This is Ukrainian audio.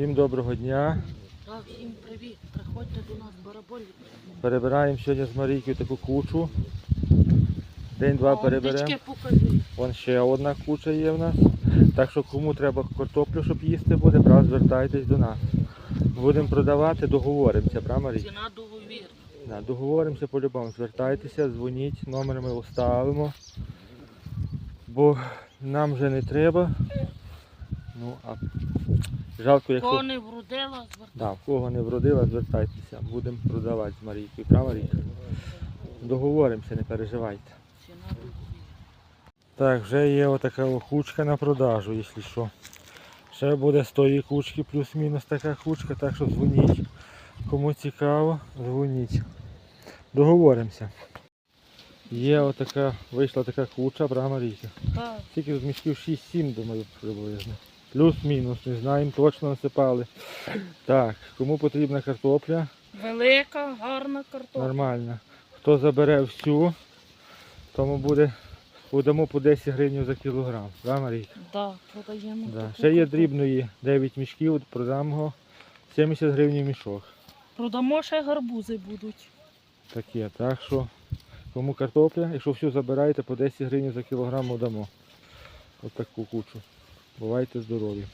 Всім доброго дня. Так, всім привіт. Приходьте до нас бараболі. Перебираємо сьогодні з Марійкою таку кучу. День-два переберемо. Вон ще одна куча є в нас. Так що кому треба картоплю, щоб їсти буде, брат, звертайтесь до нас. Будемо продавати, договоримося, правда, Марій? Ціна договір. Да, договоримося по-любому. Звертайтеся, дзвоніть, номер ми оставимо. Бо нам вже не треба. Ну, а жалко, якщо. Кого не вродила, звертайтеся. Да, кого не вродила, звертайтеся. Будемо продавати з Марійкою. Права Марійка? Договоримося, не переживайте. Так, вже є отака кучка на продажу, якщо що. Ще буде з тої кучки, плюс-мінус така кучка, так що дзвоніть. Кому цікаво, дзвоніть. Договоримося. Є отака, вийшла така куча, правда Марійка? Так, Тільки з мішків 6-7, думаю, приблизно. Плюс-мінус, не знаємо, точно насипали. Так, кому потрібна картопля, велика, гарна картопля. нормально. Хто забере всю, тому буде, будемо по 10 гривень за кілограм. Да, Марійка? Да, продаємо. Да. Ще є дрібної 9 мішків, продамо його 70 гривень мішок. Продамо ще гарбузи будуть. Таке, так що кому картопля, якщо всю забираєте, по 10 гривень за кілограм дамо. Ось таку кучу. Бувайте здорові.